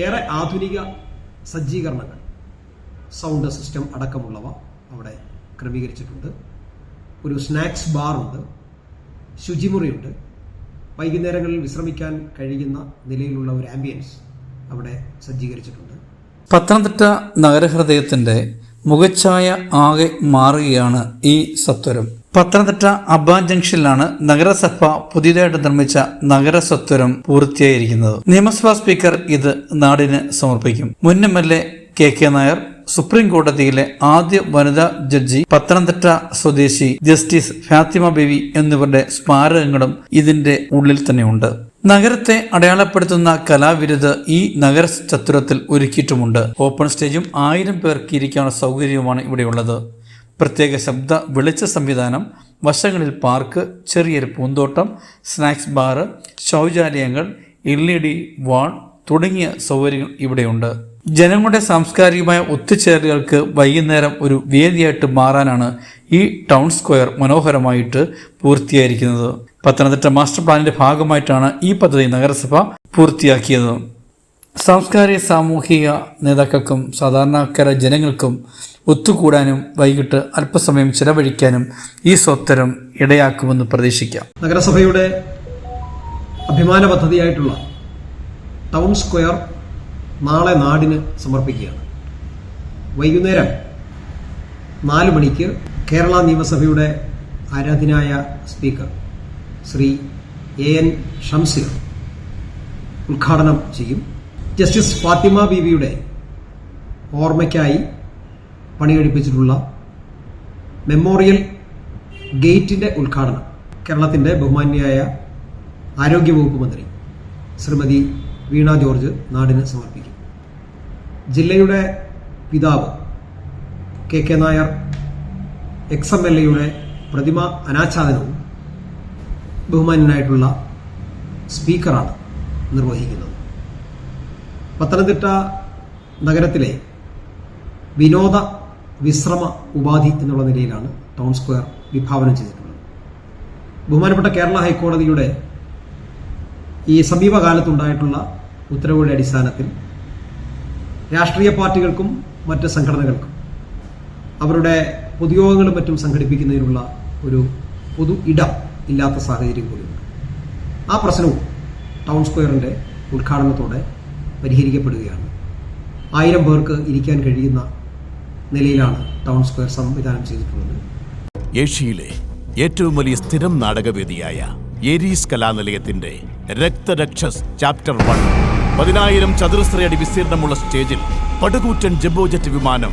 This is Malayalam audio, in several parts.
ഏറെ ആധുനിക സജ്ജീകരണങ്ങൾ സൗണ്ട് സിസ്റ്റം അടക്കമുള്ളവ അവിടെ ക്രമീകരിച്ചിട്ടുണ്ട്. ഒരു സ്നാക്സ് ബാർ ബാറുണ്ട് ശുചിമുറിയുണ്ട്. വൈകുന്നേരങ്ങളിൽ വിശ്രമിക്കാൻ കഴിയുന്ന നിലയിലുള്ള ഒരു ആംബിയൻസ് അവിടെ സജ്ജീകരിച്ചിട്ടുണ്ട്. പത്തനംതിട്ട നഗരഹൃദയത്തിന്റെ മുഖച്ഛായ ആകെ മാറുകയാണ് ഈ സത്വരം. പത്തനംതിട്ട അബാൻ ജംഗ്ഷനിലാണ് നഗരസഭ പുതിയതായിട്ട് നിർമ്മിച്ച നഗരസത്വരം പൂർത്തിയായിരിക്കുന്നത്. നിയമസഭാ സ്പീക്കർ ഇത് നാടിന് സമർപ്പിക്കും. മുൻ M L A K K Nair supreme കോടതിയിലെ ആദ്യ വനിതാ ജഡ്ജി പത്തനംതിട്ട സ്വദേശി ജസ്റ്റിസ് ഫാത്തിമ ബേബി എന്നിവരുടെ സ്മാരകങ്ങളും ഇതിന്റെ ഉള്ളിൽ തന്നെയുണ്ട്. നഗരത്തെ അടയാളപ്പെടുത്തുന്ന കലാവിരുത് ഈ നഗര ചത്തുരത്തിൽ ഒരുക്കിയിട്ടുമുണ്ട്. ഓപ്പൺ സ്റ്റേജും ആയിരം പേർക്ക് ഇരിക്കാനുള്ള സൗകര്യവുമാണ് ഇവിടെയുള്ളത്. പ്രത്യേക ശബ്ദ വെളിച്ച സംവിധാനം വശങ്ങളിൽ പാർക്ക് ചെറിയൊരു പൂന്തോട്ടം സ്നാക്സ് ബാറ് ശൗചാലയങ്ങൾ എൽ ഇ ഡി വാൾ തുടങ്ങിയ സൗകര്യങ്ങൾ ഇവിടെയുണ്ട്. ജനങ്ങളുടെ സാംസ്കാരികമായ ഒത്തുചേരലുകൾക്ക് വൈകുന്നേരം ഒരു വേദിയായിട്ട് മാറാനാണ് ഈ ടൗൺ സ്ക്വയർ മനോഹരമായിട്ട് പൂർത്തിയായിരിക്കുന്നത് പത്തനംതിട്ട മാസ്റ്റർ പ്ലാനിന്റെ ഭാഗമായിട്ടാണ് ഈ പദ്ധതി നഗരസഭ പൂർത്തിയാക്കിയത്. സാംസ്കാരിക സാമൂഹിക നേതാക്കൾക്കും സാധാരണക്കാര ജനങ്ങൾക്കും ഒത്തുകൂടാനും വൈകിട്ട് അല്പസമയം ചിലവഴിക്കാനും ഈ സ്വത്തരം ഇടയാക്കുമെന്ന് പ്രതീക്ഷിക്കാം. നഗരസഭയുടെ അഭിമാന പദ്ധതിയായിട്ടുള്ള ടൗൺ സ്ക്വയർ നാളെ നാടിന് സമർപ്പിക്കുകയാണ്. വൈകുന്നേരം നാല് മണിക്ക് കേരള നിയമസഭയുടെ ആരാധനായ speaker Shri A N Shamseer ഉദ്ഘാടനം ചെയ്യും. ജസ്റ്റിസ് ഫാത്തിമ ബീവിയുടെ ഓർമ്മയ്ക്കായി പണികഴിപ്പിച്ചിട്ടുള്ള മെമ്മോറിയൽ ഗേറ്റിന്റെ ഉദ്ഘാടനം കേരളത്തിന്റെ ബഹുമാന്യായ ആരോഗ്യവകുപ്പ് മന്ത്രി ശ്രീമതി വീണ ജോർജ് നാടിന് സമർപ്പിക്കും. ജില്ലയുടെ പിതാവ് K K Nair ex M L എയുടെ പ്രതിമ അനാച്ഛാദനവും ബഹുമാന്യനായിട്ടുള്ള സ്പീക്കറാണ് നിർവഹിക്കുന്നത്. പത്തനംതിട്ട നഗരത്തിലെ വിനോദ വിശ്രമ ഉപാധി എന്നുള്ള നിലയിലാണ് ടൗൺ സ്ക്വയർ വിഭാവനം ചെയ്തിട്ടുള്ളത്. ബഹുമാനപ്പെട്ട കേരള ഹൈക്കോടതിയുടെ ഈ സമീപകാലത്തുണ്ടായിട്ടുള്ള ഉത്തരവുകളുടെ അടിസ്ഥാനത്തിൽ രാഷ്ട്രീയ പാർട്ടികൾക്കും മറ്റ് സംഘടനകൾക്കും അവരുടെ പൊതുയോഗങ്ങളും മറ്റും സംഘടിപ്പിക്കുന്നതിനുള്ള ഒരു പൊതു ഇടം ഇല്ലാത്ത സാഹചര്യം കൂടിയുണ്ട് ആ പ്രശ്നവും ടൗൺ സ്ക്വയറിന്റെ ഉദ്ഘാടനത്തോടെ പരിഹരിക്കപ്പെടുകയാണ്. ആയിരം പേർക്ക് ഇരിക്കാൻ കഴിയുന്ന നിലയിലാണ് ടൗൺ സ്ക്വയർ സംവിധാനം ചെയ്തിട്ടുള്ളത്. ഏഷ്യയിലെ ഏറ്റവും വലിയ സ്ഥിരം നാടകവേദിയായ ഏരീസ് കലാനിലയത്തിന്റെ രക്തരക്ഷസ് ചാപ്റ്റർ വൺ പതിനായിരം ചതുരശ്രയടി വിസ്തീർണമുള്ള സ്റ്റേജിൽ പടുകൂറ്റൻ ജംബോജറ്റ് വിമാനം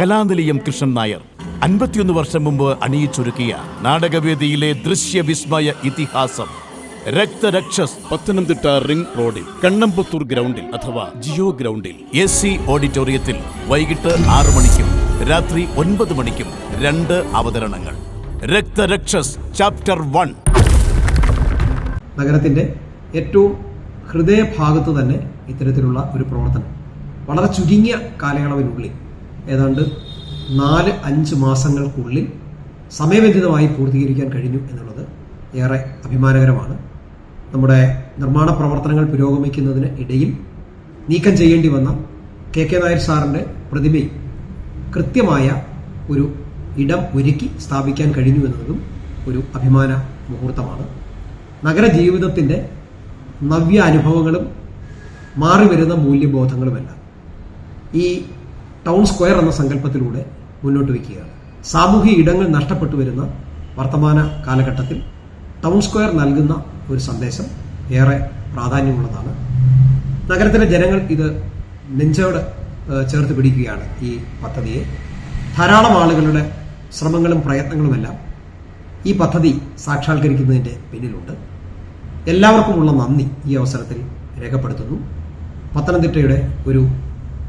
കലാനിലയം കൃഷ്ണൻ നായർ. അൻപത്തിയൊന്ന് വർഷം മുമ്പ് അണിയിച്ചൊരുക്കിയ നാടകവേദിയിലെ ദൃശ്യവിസ്മയ ഇതിഹാസം രക്തരക്ഷസ് പത്തനംതിട്ട റിംഗ് റോഡിൽ കണ്ണമ്പത്തൂർ ഗ്രൗണ്ടിൽ അഥവാ ജിയോ ഗ്രൗണ്ടിൽ എസ് സി ഓഡിറ്റോറിയത്തിൽ വൈകിട്ട് ആറു മണിക്കും രാത്രി ഒൻപത് മണിക്കും രണ്ട് അവതരണങ്ങൾ. Raktharakshas chapter one. നഗരത്തിന്റെ ഏറ്റവും ഹൃദയഭാഗത്ത് തന്നെ ഇത്തരത്തിലുള്ള ഒരു പ്രവർത്തനം. വളരെ ചുരുങ്ങിയ കാലയളവിനുള്ളിൽ ഏതാണ്ട് നാല് അഞ്ച് മാസങ്ങൾക്കുള്ളിൽ സമയബന്ധിതമായി പൂർത്തീകരിക്കാൻ കഴിഞ്ഞു എന്നുള്ളത് ഏറെ അഭിമാനകരമാണ്. നമ്മുടെ നിർമ്മാണ പ്രവർത്തനങ്ങൾ പുരോഗമിക്കുന്നതിന് ഇടയിൽ നീക്കം ചെയ്യേണ്ടി വന്ന കെ കെ നായർ സാറിന്റെ പ്രതിമയും കൃത്യമായ ഒരു ഇടം ഒരുക്കി സ്ഥാപിക്കാൻ കഴിഞ്ഞു എന്നതും ഒരു അഭിമാന മുഹൂർത്തമാണ്. നഗരജീവിതത്തിന്റെ നവ്യ അനുഭവങ്ങളും മാറി വരുന്ന മൂല്യബോധങ്ങളുമെല്ലാം ഈ ടൗൺ സ്ക്വയർ എന്ന സങ്കല്പത്തിലൂടെ മുന്നോട്ട് വയ്ക്കുകയാണ്. സാമൂഹിക ഇടങ്ങൾ നഷ്ടപ്പെട്ടു വരുന്ന വർത്തമാന കാലഘട്ടത്തിൽ ടൗൺ സ്ക്വയർ നൽകുന്ന ഒരു സന്ദേശം ഏറെ പ്രാധാന്യമുള്ളതാണ്. നഗരത്തിലെ ജനങ്ങൾ ഇത് നെഞ്ചോട് ചേർത്ത് പിടിക്കുകയാണ് ഈ പദ്ധതിയെ. ധാരാളം ആളുകളുടെ ശ്രമങ്ങളും പ്രയത്നങ്ങളുമെല്ലാം ഈ പദ്ധതി സാക്ഷാത്കരിക്കുന്നതിന്റെ പിന്നിലുണ്ട്. എല്ലാവർക്കുമുള്ള നന്ദി ഈ അവസരത്തിൽ രേഖപ്പെടുത്തുന്നു. പത്തനംതിട്ടയുടെ ഒരു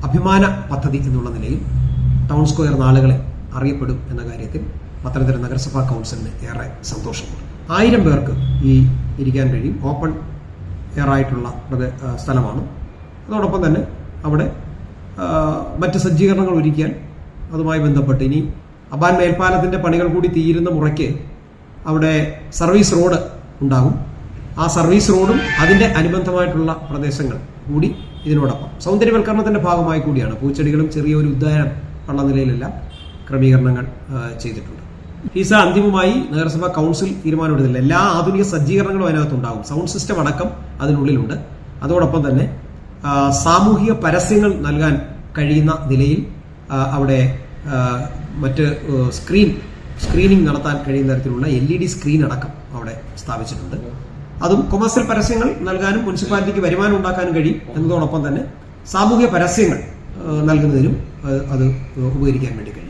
അഭിമാന പദ്ധതി എന്നുള്ള നിലയിൽ ടൗൺ സ്ക്വയർ നാളുകളെ അറിയപ്പെടും എന്ന കാര്യത്തിൽ പത്തനംതിട്ട നഗരസഭാ കൗൺസിലിന് ഏറെ സന്തോഷമുണ്ട്. ആയിരം പേർക്ക് ഈ ഇരിക്കാൻ കഴിയും. ഓപ്പൺ എയർ ആയിട്ടുള്ള സ്ഥലമാണ്. അതോടൊപ്പം തന്നെ അവിടെ മറ്റ് സജ്ജീകരണങ്ങൾ ഒരുക്കിയാൽ അതുമായി ബന്ധപ്പെട്ട് ഇനി അബാൻ മേൽപ്പാലത്തിന്റെ പണികൾ കൂടി തീരുന്ന മുറയ്ക്ക് അവിടെ സർവീസ് റോഡ് ഉണ്ടാകും. ആ സർവീസ് റോഡും അതിന്റെ അനുബന്ധമായിട്ടുള്ള പ്രദേശങ്ങൾ കൂടി ഇതിനോടൊപ്പം സൗന്ദര്യവൽക്കരണത്തിന്റെ ഭാഗമായി കൂടിയാണ് പൂച്ചെടികളും ചെറിയൊരു ഉദ്യാനം ഉള്ള നിലയിലെല്ലാം ക്രമീകരണങ്ങൾ ചെയ്തിട്ടുണ്ട്. ഫീസ അന്തിമമായി നഗരസഭാ കൗൺസിൽ തീരുമാനമെടുത്തില്ല. എല്ലാ ആധുനിക സജ്ജീകരണങ്ങളും അതിനകത്തുണ്ടാകും. സൗണ്ട് സിസ്റ്റം അടക്കം അതിനുള്ളിലുണ്ട്. അതോടൊപ്പം തന്നെ സാമൂഹിക പരസ്യങ്ങൾ നൽകാൻ കഴിയുന്ന നിലയിൽ അവിടെ മറ്റ് സ്ക്രീൻ സ്ക്രീനിങ് നടത്താൻ കഴിയുന്ന തരത്തിലുള്ള എൽ ഇ ഡി സ്ക്രീൻ അടക്കം അവിടെ സ്ഥാപിച്ചിട്ടുണ്ട്. അതും കൊമേഴ്സ്യൽ പരസ്യങ്ങൾ നൽകാനും മുനിസിപ്പാലിറ്റിക്ക് വരുമാനം ഉണ്ടാക്കാനും കഴിയും എന്നതോടൊപ്പം തന്നെ സാമൂഹ്യ പരസ്യങ്ങൾ നൽകുന്നതിനും അത് ഉപകരിക്കാൻ വേണ്ടി കഴിയും.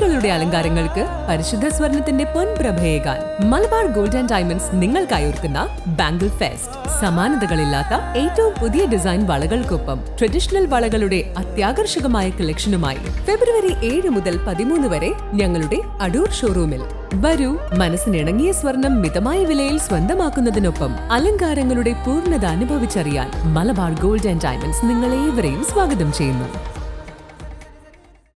കൈകളുടെ അലങ്കാരങ്ങൾക്ക് പരിശുദ്ധ സ്വർണത്തിന്റെ പൊൻപ്രഭയേകാൻ മലബാർ ഗോൾഡ് ആൻഡ് ഡയമണ്ട്സ് നിങ്ങൾക്കായി ഒരുക്കുന്ന ബാംഗിൾ ഫെസ്റ്റ്. സമാനതകളില്ലാത്ത ഏറ്റവും പുതിയ ഡിസൈൻ വളകൾക്കൊപ്പം ട്രഡീഷണൽ വളകളുടെ അത്യാകർഷകമായ കളക്ഷനുമായി ഫെബ്രുവരി ഏഴ് മുതൽ പതിമൂന്ന് വരെ ഞങ്ങളുടെ അടൂർ ഷോറൂമിൽ. വരൂ മനസ്സിനിണങ്ങിയ സ്വർണം മിതമായ വിലയിൽ സ്വന്തമാക്കുന്നതിനൊപ്പം അലങ്കാരങ്ങളുടെ പൂർണത അനുഭവിച്ചറിയാൻ മലബാർ ഗോൾഡ് ആൻഡ് ഡയമണ്ട്സ് നിങ്ങളേവരെയും സ്വാഗതം ചെയ്യുന്നു.